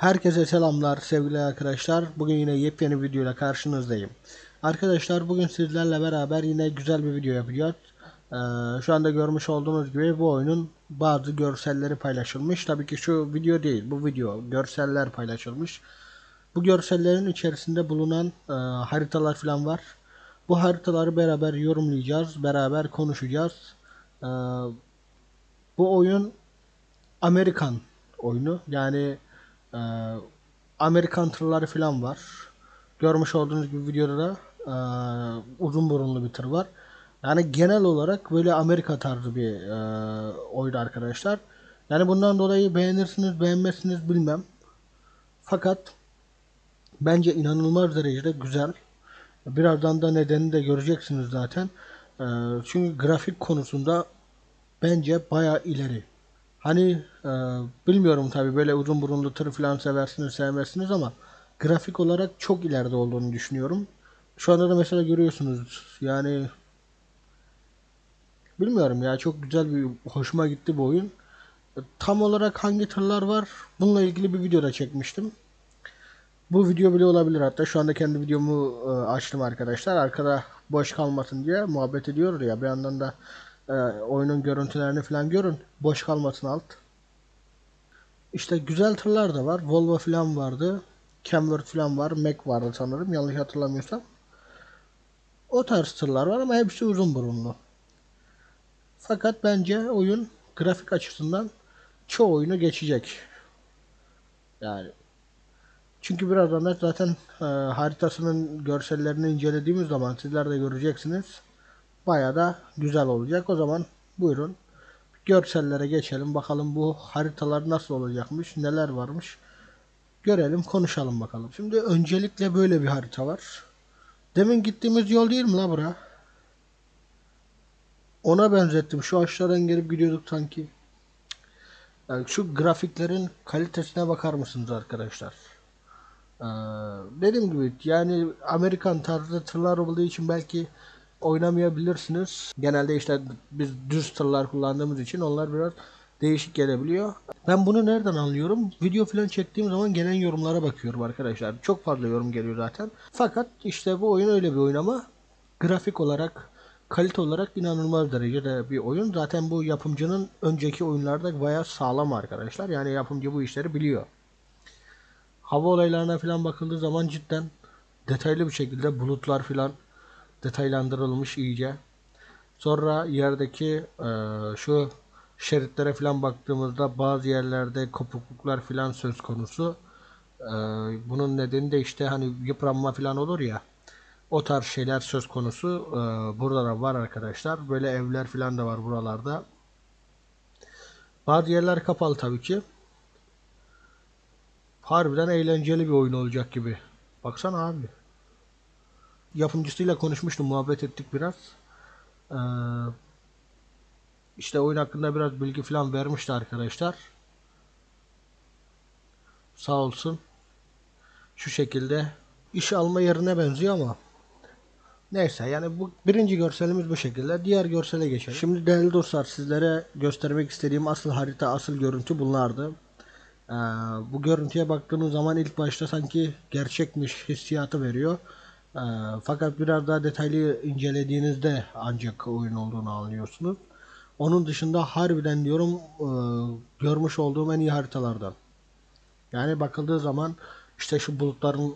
Herkese selamlar sevgili arkadaşlar. Bugün yine yepyeni videoyla karşınızdayım. Arkadaşlar bugün sizlerle beraber yine güzel bir video yapacağız. Ee, şu anda görmüş olduğunuz gibi bu oyunun bazı görselleri paylaşılmış. Tabii ki şu video değil bu video görseller paylaşılmış. Bu görsellerin içerisinde bulunan e, haritalar falan var. Bu haritaları beraber yorumlayacağız, beraber konuşacağız. Ee, bu oyun Amerikan oyunu. Yani e, Amerikan tırları falan var. Görmüş olduğunuz gibi videoda da e, uzun burunlu bir tır var. Yani genel olarak böyle Amerika tarzı bir e, oyun arkadaşlar. Yani bundan dolayı beğenirsiniz beğenmezsiniz bilmem. Fakat bence inanılmaz derecede güzel. Birazdan da nedenini de göreceksiniz zaten. E, çünkü grafik konusunda bence baya ileri. Hani e, bilmiyorum tabi böyle uzun burunlu tır falan seversiniz sevmezsiniz ama grafik olarak çok ileride olduğunu düşünüyorum. Şu anda da mesela görüyorsunuz yani bilmiyorum ya çok güzel bir hoşuma gitti bu oyun. E, Tam olarak hangi tırlar var bununla ilgili bir video da çekmiştim. Bu video bile olabilir hatta şu anda kendi videomu e, açtım arkadaşlar. Arkada boş kalmasın diye muhabbet ediyoruz ya bir yandan da e, oyunun görüntülerini falan görün. Boş kalmasın alt. İşte güzel tırlar da var. Volvo falan vardı. Camry falan var. Mac vardı sanırım yanlış hatırlamıyorsam. O tarz tırlar var ama hepsi uzun burunlu. Fakat bence oyun grafik açısından çoğu oyunu geçecek. Yani çünkü birazdan da zaten e, haritasının görsellerini incelediğimiz zaman sizler de göreceksiniz. Baya da güzel olacak. O zaman buyurun görsellere geçelim. Bakalım bu haritalar nasıl olacakmış, neler varmış. Görelim, konuşalım bakalım. Şimdi öncelikle böyle bir harita var. Demin gittiğimiz yol değil mi la bura? Ona benzettim. Şu aşağıdan gelip gidiyorduk sanki. Yani şu grafiklerin kalitesine bakar mısınız arkadaşlar? Ee, dediğim gibi yani Amerikan tarzı tırlar olduğu için belki oynamayabilirsiniz. Genelde işte biz düz tırlar kullandığımız için onlar biraz değişik gelebiliyor. Ben bunu nereden anlıyorum? Video falan çektiğim zaman gelen yorumlara bakıyorum arkadaşlar. Çok fazla yorum geliyor zaten. Fakat işte bu oyun öyle bir oyun ama grafik olarak kalite olarak inanılmaz derecede bir oyun. Zaten bu yapımcının önceki oyunlarda bayağı sağlam arkadaşlar. Yani yapımcı bu işleri biliyor. Hava olaylarına falan bakıldığı zaman cidden detaylı bir şekilde bulutlar falan detaylandırılmış iyice. Sonra yerdeki e, şu şeritlere falan baktığımızda bazı yerlerde kopukluklar falan söz konusu. E, bunun nedeni de işte hani yıpranma falan olur ya. O tarz şeyler söz konusu. E, burada da var arkadaşlar. Böyle evler falan da var buralarda. Bazı yerler kapalı tabii ki. Harbiden eğlenceli bir oyun olacak gibi. Baksana abi yapımcısıyla konuşmuştum, muhabbet ettik biraz. Ee, işte oyun hakkında biraz bilgi falan vermişti arkadaşlar. Sağ olsun. Şu şekilde iş alma yerine benziyor ama neyse yani bu birinci görselimiz bu şekilde. Diğer görsele geçelim. Şimdi değerli dostlar sizlere göstermek istediğim asıl harita, asıl görüntü bunlardı. Ee, bu görüntüye baktığınız zaman ilk başta sanki gerçekmiş hissiyatı veriyor. Ee, fakat biraz daha detaylı incelediğinizde ancak oyun olduğunu anlıyorsunuz. Onun dışında harbiden diyorum e, görmüş olduğum en iyi haritalardan. Yani bakıldığı zaman işte şu bulutların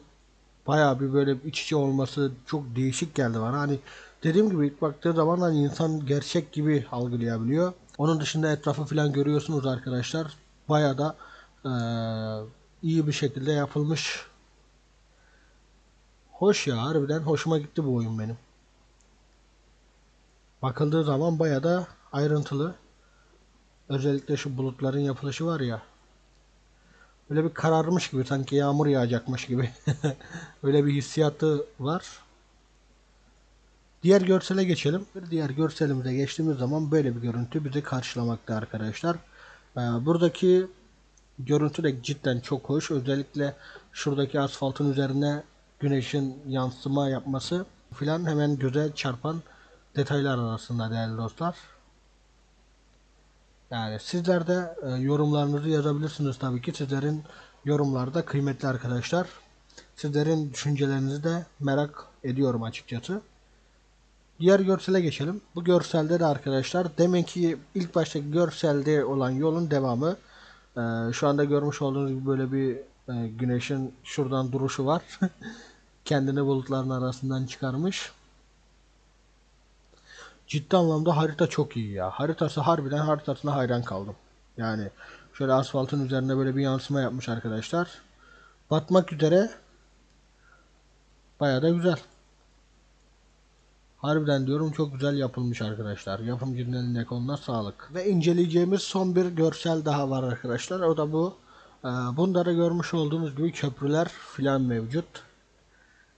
bayağı bir böyle iç içe olması çok değişik geldi bana. Hani dediğim gibi ilk baktığı zaman hani insan gerçek gibi algılayabiliyor. Onun dışında etrafı falan görüyorsunuz arkadaşlar. Bayağı da e, iyi bir şekilde yapılmış Hoş ya harbiden hoşuma gitti bu oyun benim. Bakıldığı zaman baya da ayrıntılı. Özellikle şu bulutların yapılışı var ya. Böyle bir kararmış gibi sanki yağmur yağacakmış gibi. Öyle bir hissiyatı var. Diğer görsele geçelim. Bir diğer görselimize geçtiğimiz zaman böyle bir görüntü bizi karşılamakta arkadaşlar. Ee, buradaki görüntü de cidden çok hoş. Özellikle şuradaki asfaltın üzerine güneşin yansıma yapması filan hemen göze çarpan detaylar arasında değerli dostlar. Yani sizler de e, yorumlarınızı yazabilirsiniz tabii ki. Sizlerin yorumlarda kıymetli arkadaşlar. Sizlerin düşüncelerinizi de merak ediyorum açıkçası. Diğer görsele geçelim. Bu görselde de arkadaşlar demek ki ilk baştaki görselde olan yolun devamı. Ee, şu anda görmüş olduğunuz gibi böyle bir e, güneşin şuradan duruşu var. Kendini bulutların arasından çıkarmış. Ciddi anlamda harita çok iyi ya. Haritası harbiden haritasına hayran kaldım. Yani şöyle asfaltın üzerine böyle bir yansıma yapmış arkadaşlar. Batmak üzere. Baya da güzel. Harbiden diyorum çok güzel yapılmış arkadaşlar. Yapımcının eline koluna sağlık. Ve inceleyeceğimiz son bir görsel daha var arkadaşlar. O da bu. Ee, Bunda da görmüş olduğunuz gibi köprüler filan mevcut.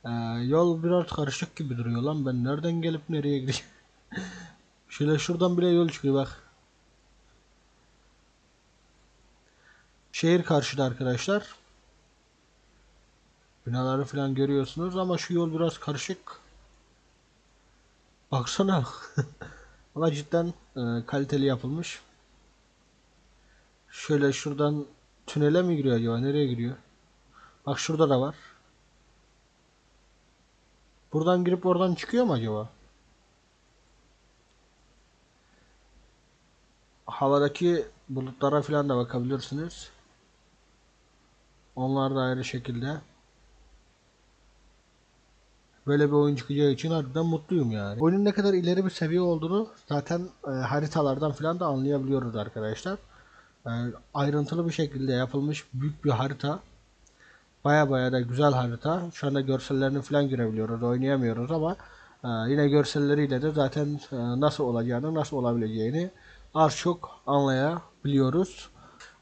Ee, Yol biraz karışık gibi duruyor lan. Ben nereden gelip nereye gideceğim? Şöyle şuradan bile yol çıkıyor bak. Şehir karşıda arkadaşlar. Binaları falan görüyorsunuz ama şu yol biraz karışık. Baksana. Ama cidden e, kaliteli yapılmış. Şöyle şuradan tünele mi giriyor acaba? Nereye giriyor? Bak şurada da var. Buradan girip oradan çıkıyor mu acaba? Havadaki bulutlara falan da bakabilirsiniz. Onlar da ayrı şekilde. Böyle bir oyun çıkacağı için harbiden mutluyum yani. Oyunun ne kadar ileri bir seviye olduğunu zaten e, haritalardan falan da anlayabiliyoruz arkadaşlar. Ayrıntılı bir şekilde yapılmış büyük bir harita. Baya baya da güzel harita. Şu anda görsellerini falan görebiliyoruz. Oynayamıyoruz ama e, yine görselleriyle de zaten e, nasıl olacağını, nasıl olabileceğini az çok anlayabiliyoruz.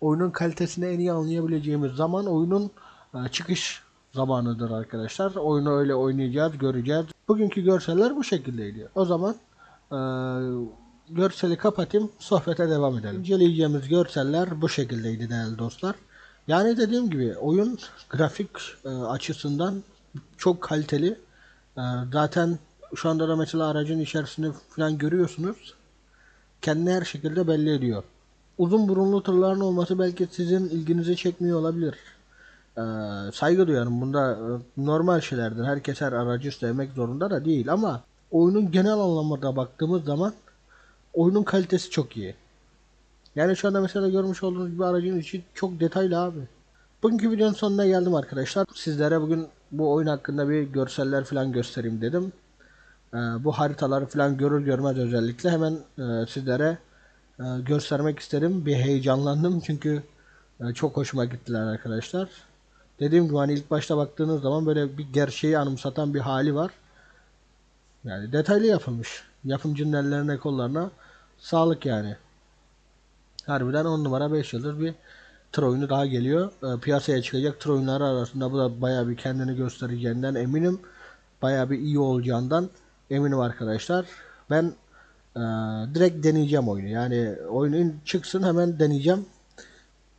Oyunun kalitesini en iyi anlayabileceğimiz zaman oyunun e, çıkış zamanıdır arkadaşlar. Oyunu öyle oynayacağız, göreceğiz. Bugünkü görseller bu şekildeydi. O zaman görseli kapatayım, sohbete devam edelim. İnceleyeceğimiz görseller bu şekildeydi değerli dostlar. Yani dediğim gibi oyun grafik e, açısından çok kaliteli. E, zaten şu anda da mesela aracın içerisinde falan görüyorsunuz. Kendini her şekilde belli ediyor. Uzun burunlu tırların olması belki sizin ilginizi çekmiyor olabilir. Ee, saygı duyarım. Bunda e, normal şeylerdir. Herkes her aracı sevmek zorunda da değil ama oyunun genel anlamda baktığımız zaman oyunun kalitesi çok iyi. Yani şu anda mesela görmüş olduğunuz gibi aracın içi çok detaylı abi. Bugünkü videonun sonuna geldim arkadaşlar. Sizlere bugün bu oyun hakkında bir görseller falan göstereyim dedim. Ee, bu haritaları falan görür görmez özellikle hemen e, sizlere e, göstermek istedim. Bir heyecanlandım çünkü e, çok hoşuma gittiler arkadaşlar. Dediğim gibi hani ilk başta baktığınız zaman böyle bir gerçeği anımsatan bir hali var. Yani detaylı yapılmış. Yapımcının ellerine kollarına sağlık yani. Harbiden 10 numara 5 yıldır bir tır oyunu daha geliyor. E, piyasaya çıkacak tır oyunları arasında bu da baya bir kendini göstereceğinden eminim. Baya bir iyi olacağından eminim arkadaşlar. Ben e, direkt deneyeceğim oyunu. Yani oyunun çıksın hemen deneyeceğim.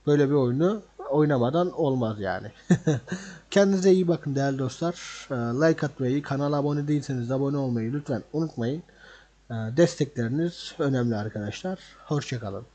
Böyle bir oyunu oynamadan olmaz yani. Kendinize iyi bakın değerli dostlar. E, like atmayı, kanala abone değilseniz de abone olmayı lütfen unutmayın. E, destekleriniz önemli arkadaşlar. Hoşçakalın.